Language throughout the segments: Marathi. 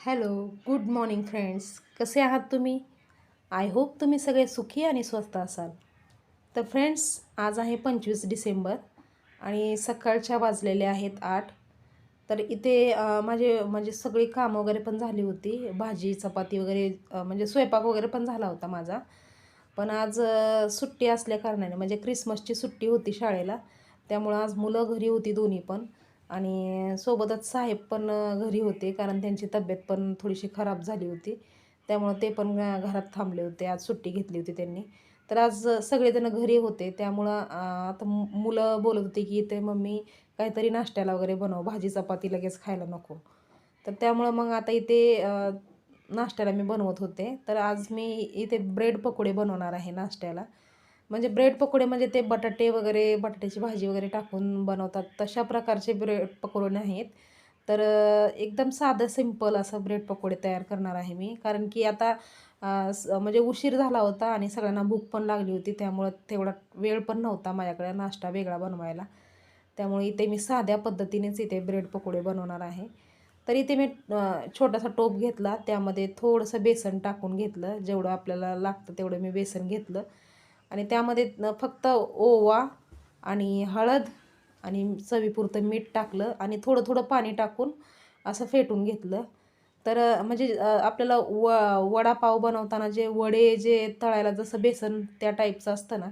Hello good morning friends. कसे आहात तुम्ही? आय होप तुम्ही सगळे सुखी आणि स्वस्त असाल. तर फ्रेंड्स आज आहे पंचवीस डिसेंबर आणि सकाळच्या वाजलेले आहेत आठ. तर इथे माझे म्हणजे सगळी कामं वगैरे पण झाली होती. भाजी चपाती वगैरे म्हणजे स्वयंपाक वगैरे पण झाला होता माझा. पण आज सुट्टी असल्या कारणाने म्हणजे क्रिसमसची सुट्टी होती शाळेला. त्यामुळं आज मुलं घरी होती दोन्ही पण. आणि सोबतच साहेब पण घरी होते. कारण त्यांची तब्येत पण थोडीशी खराब झाली होती. त्यामुळं ते पण घरात थांबले होते. आज सुट्टी घेतली होती त्यांनी. तर आज सगळेजण घरी होते. त्यामुळं आता मुलं बोलत होती की ते मम्मी काहीतरी नाश्त्याला वगैरे बनव. भाजी चपाती लगेच खायला नको. तर त्यामुळं मग आता इथे नाश्त्याला मी बनवत होते. तर आज मी इथे ब्रेड पकोडे बनवणार आहे नाश्त्याला. म्हणजे ब्रेड पकोडे म्हणजे ते बटाटे वगैरे बटाट्याची भाजी वगैरे टाकून बनवतात. तशा प्रकारचे ब्रेड पकोडे नाहीत. तर एकदम साधं सिंपल असं ब्रेड पकोडे तयार करणार आहे मी. कारण की आता स- म्हणजे उशीर झाला होता आणि सगळ्यांना भूक पण लागली होती. त्यामुळं तेवढा वेळ पण नव्हता माझ्याकडे नाश्ता वेगळा बनवायला. त्यामुळे इथे मी साध्या पद्धतीनेच इथे ब्रेड पकोडे बनवणार आहे. तर इथे मी छोटासा टोप घेतला. त्यामध्ये थोडंसं बेसन टाकून घेतलं. जेवढं आपल्याला लागतं तेवढं मी बेसन घेतलं. आणि त्यामध्ये फक्त ओवा आणि हळद आणि चवीपुरतं मीठ टाकलं आणि थोडं थोडं पाणी टाकून असं फेटून घेतलं. तर म्हणजे आपल्याला व वडापाव बनवताना जे वडे जे तळायला जसं बेसन त्या टाईपचं असतं ना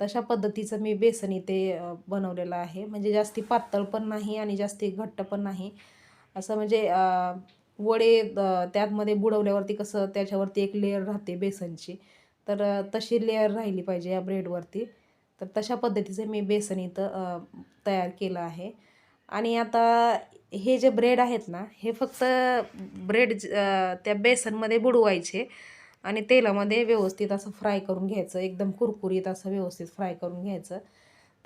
तशा पद्धतीचं मी बेसन इथे बनवलेलं आहे. म्हणजे जास्ती पातळ पण नाही आणि जास्ती घट्ट पण नाही. असं म्हणजे वडे त्यातमध्ये बुडवल्यावरती कसं त्याच्यावरती एक लेअर राहते बेसनची. तर तशी लेअर राहिली पाहिजे या ब्रेडवरती तर तशा पद्धतीचं मी बेसन इथं तयार केलं आहे. आणि आता हे जे ब्रेड आहेत ना हे फक्त ब्रेड ज- त्या बेसनमध्ये बुडवायचे आणि तेलामध्ये व्यवस्थित असं फ्राय करून घ्यायचं. एकदम कुरकुरीत असं व्यवस्थित फ्राय करून घ्यायचं.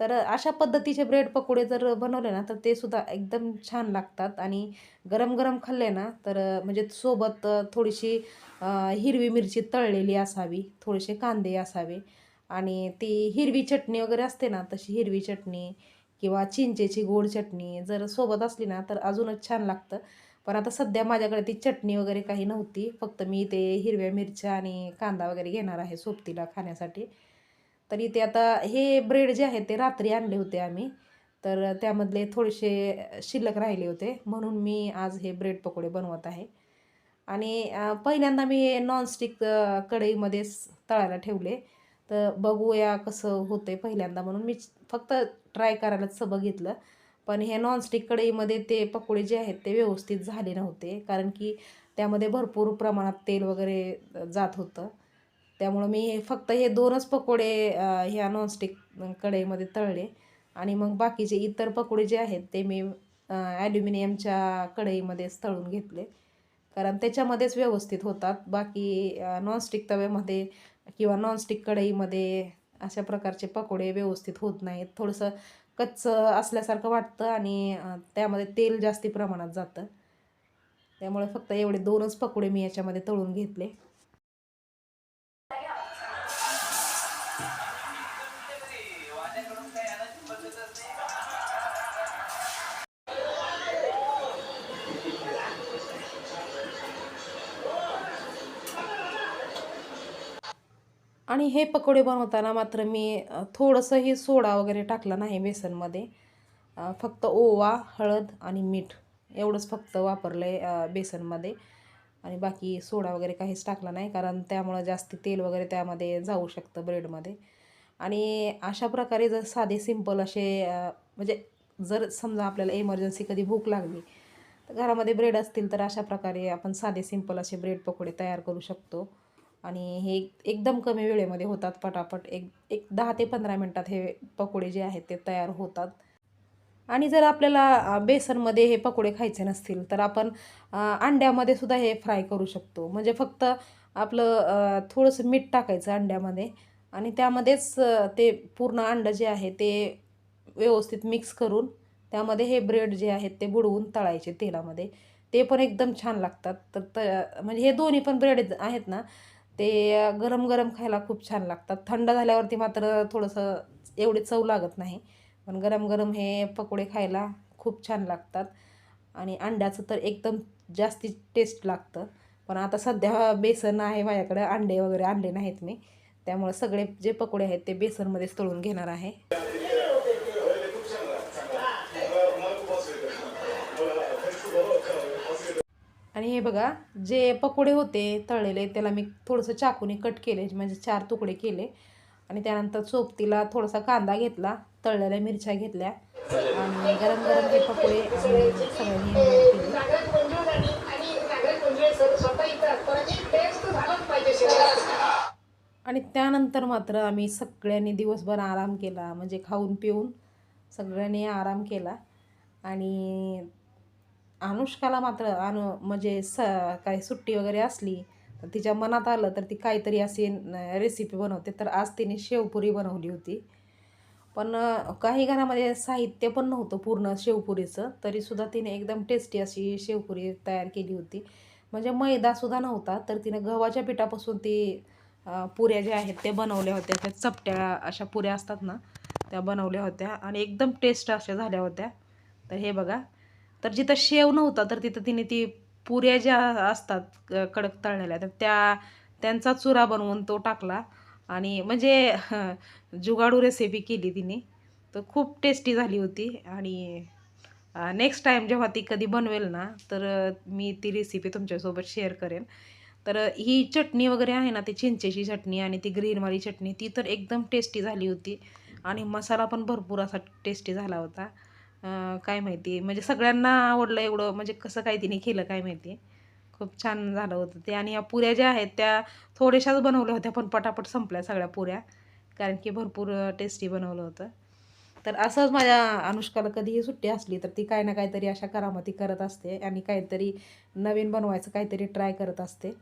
तर अशा पद्धतीचे ब्रेड पकोडे जर बनवले ना तर ते सुद्धा एकदम छान लागतात. आणि गरम गरम खाल्ले ना तर म्हणजे सोबत थोडीशी हिरवी मिरची तळलेली असावी थोडेसे कांदे असावे. आणि ती हिरवी चटणी वगैरे असते ना तशी हिरवी चटणी किंवा चिंचेची गोड चटणी जर सोबत असली ना तर अजूनच छान लागतं. पण आता सध्या माझ्याकडे ती चटणी वगैरे काही नव्हती. फक्त मी ते हिरव्या मिरच्या आणि कांदा वगैरे घेणार आहे सोबतीला खाण्यासाठी. तर इथे आता हे ब्रेड जे आहेत ते रात्री आणले होते आम्ही. तर त्यामधले थोडेसे शिल्लक राहिले होते. म्हणून मी आज हे ब्रेड पकोडे बनवत आहे. आणि पहिल्यांदा मी नॉनस्टिक कढईमध्येच तळायला ठेवले. तर बघूया कसं होते पहिल्यांदा. म्हणून मी फक्त ट्राय करायलाच बघितलं पण हे नॉनस्टिक कढईमध्ये ते पकोडे जे आहेत ते व्यवस्थित झाले नव्हते. कारण की त्यामध्ये भरपूर प्रमाणात तेल वगैरे जात होतं. त्यामुळं मी फक्त हे दोनच पकोडे ह्या नॉनस्टिक कढईमध्ये तळले. आणि मग बाकीचे इतर पकोडे जे आहेत ते मी ॲल्युमिनियमच्या कढईमध्येच तळून घेतले. कारण त्याच्यामध्येच व्यवस्थित होतात. बाकी नॉनस्टिक तव्यामध्ये किंवा नॉनस्टिक कढईमध्ये अशा प्रकारचे पकोडे व्यवस्थित होत नाहीत. थोडंसं कच्चं असल्यासारखं वाटतं आणि त्यामध्ये तेल जास्ती प्रमाणात जातं. त्यामुळे फक्त एवढे दोनच पकोडे मी याच्यामध्ये तळून घेतले. आणि हे पकोडे बनवताना मात्र मी थोडंसंही सोडा वगैरे टाकला नाही बेसनमध्ये. फक्त ओवा हळद आणि मीठ एवढंच फक्त वापरलं आहे बेसनमध्ये. आणि बाकी सोडा वगैरे काहीच टाकला नाही कारण त्यामुळं जास्त तेल वगैरे त्यामध्ये जाऊ शकतं ब्रेडमध्ये. आणि अशा प्रकारे जर साधे सिंपल असे म्हणजे जर समजा आपल्याला इमर्जन्सी कधी भूक लागली तर घरामध्ये ब्रेड असतील तर अशा प्रकारे आपण साधे सिंपल असे ब्रेड पकोडे तयार करू शकतो. आणि हे एकदम कमी वेळेमध्ये होतात पटापट. एक एक दहा ते पंधरा मिनटात हे पकोडे जे आहेत ते तयार होतात. आणि जर आपल्याला बेसनमध्ये हे पकोडे खायचे नसतील तर आपण अंड्यामध्ये सुद्धा हे फ्राय करू शकतो. म्हणजे फक्त आपलं थोडंसं मीठ टाकायचं अंड्यामध्ये आणि त्यामध्येच ते पूर्ण अंडं जे आहे ते व्यवस्थित मिक्स करून त्यामध्ये हे ब्रेड जे आहेत ते बुडवून तळायचे तेलामध्ये. ते पण एकदम छान लागतात. तर त म्हणजे हे दोन्ही पण ब्रेड आहेत ना ते गरम गरम खायला खूप छान लागतात. थंड झाल्यावरती मात्र थोडंसं एवढी चव लागत नाही. पण गरम गरम हे पकोडे खायला खूप छान लागतात. आणि अंड्याचं तर एकदम जास्ती टेस्ट लागतं. पण आता सध्या बेसन आहे माझ्याकडे. अंडे वगैरे आणले नाहीत मी. त्यामुळे सगळे जे पकोडे आहेत ते बेसनमध्येच तळून घेणार आहे. आणि हे बघा जे पकोडे होते तळलेले त्याला मी थोडंसं चाकूने कट केले म्हणजे चार तुकडे केले. आणि त्यानंतर सोबतीला थोडासा कांदा घेतला तळलेल्या मिरच्या घेतल्या. आणि गरम गरम हे पकोडे सगळ्यांनी आणि त्यानंतर मात्र आम्ही सगळ्यांनी दिवसभर आराम केला म्हणजे खाऊन पिऊन सगळ्यांनी आराम केला. आणि अनुष्काला मात्र अनु म्हणजे स काही सुट्टी वगैरे असली तर तिच्या मनात आलं तर ती काहीतरी अशी रेसिपी बनवते. तर आज तिने शेवपुरी बनवली होती. पण काही घरामध्ये साहित्य पण नव्हतं पूर्ण शेवपुरीचं. तरीसुद्धा तिने एकदम टेस्टी अशी शेवपुरी तयार केली होती. म्हणजे मैदासुद्धा नव्हता तर तिने गव्हाच्या पिठापासून ती पुऱ्या ज्या आहेत त्या बनवल्या होत्या. त्या चपट्या अशा पुऱ्या असतात ना त्या बनवल्या होत्या. आणि एकदम टेस्ट अशा झाल्या होत्या. तर हे बघा तर जिथं शेव नव्हता तर तिथं तिने ती पुऱ्या ज्या असतात कडक तळलेल्या तर त्या त्यांचा चुरा बनवून तो टाकला. आणि म्हणजे जुगाडू रेसिपी केली तिने. तर खूप टेस्टी झाली होती. आणि नेक्स्ट टाईम जेव्हा ती कधी बनवेल ना तर मी ती रेसिपी तुमच्यासोबत शेअर करेन. तर ही चटणी वगैरे आहे ना ती चिंचेची चटणी आणि ती ग्रीनवाली चटणी ती तर एकदम टेस्टी झाली होती. आणि मसाला पण भरपूर असा टेस्टी झाला होता. काय माहिती म्हणजे सगळ्यांना आवडलं एवढं म्हणजे कसं काय तिने केलं काय माहिती. खूप छान झालं होतं ते. आणि या पुऱ्या ज्या आहेत त्या थोड्याशाच बनवल्या होत्या पण पटापट संपल्या सगळ्या पुऱ्या कारण की भरपूर टेस्टी बनवलं होतं. तर असंच माझ्या अनुष्काला कधीही सुट्टी असली तर ती काही ना काहीतरी अशा करामती करत असते आणि काहीतरी नवीन बनवायचं काहीतरी ट्राय करत असते.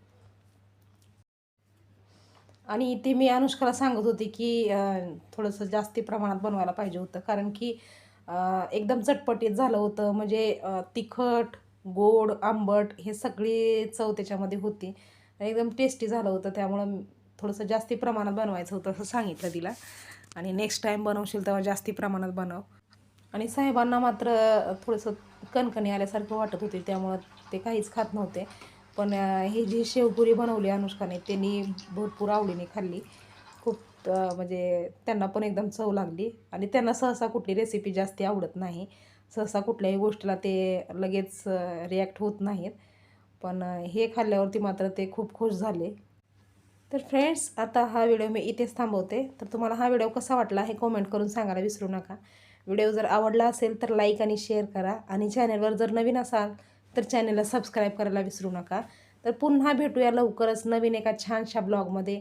आणि ते मी अनुष्काला सांगत होती की थोडंसं जास्ती प्रमाणात बनवायला पाहिजे होतं कारण की एकदम चटपटीत झालं होतं. म्हणजे तिखट गोड आंबट हे सगळी चव त्याच्यामध्ये होती. एकदम टेस्टी झालं होतं. त्यामुळं थोडंसं जास्ती प्रमाणात बनवायचं होतं असं सांगितलं तिला. आणि नेक्स्ट टाईम बनवशील तेव्हा जास्ती प्रमाणात बनव. आणि साहेबांना मात्र थोडंसं कणकणी आल्यासारखं वाटत होते. त्यामुळं ते काहीच खात नव्हते. पण हे ही जी शेवपुरी बनवली अनुष्काने त्यांनी भरपूर आवडीने खाल्ली. म्हणजे त्यांना पण एकदम चव लागली. आणि त्यांना सहसा कुठली रेसिपी जास्ती आवडत नाही. सहसा कुठल्याही गोष्टीला ते लगेच रिॲक्ट होत नाहीत. पण हे खाल्ल्यावरती मात्र ते खूप खुश झाले. तर फ्रेंड्स आता हा व्हिडिओ मी इथेच थांबवते. तर तुम्हाला हा व्हिडिओ कसा वाटला हे कमेंट करून सांगायला विसरू नका. व्हिडिओ जर आवडला असेल तर लाईक आणि शेअर करा. आणि चॅनलवर जर नवीन असाल तर चॅनलला सबस्क्राईब करायला विसरू नका. तर पुन्हा भेटूया लवकरच नवीन एका छानशा ब्लॉगमध्ये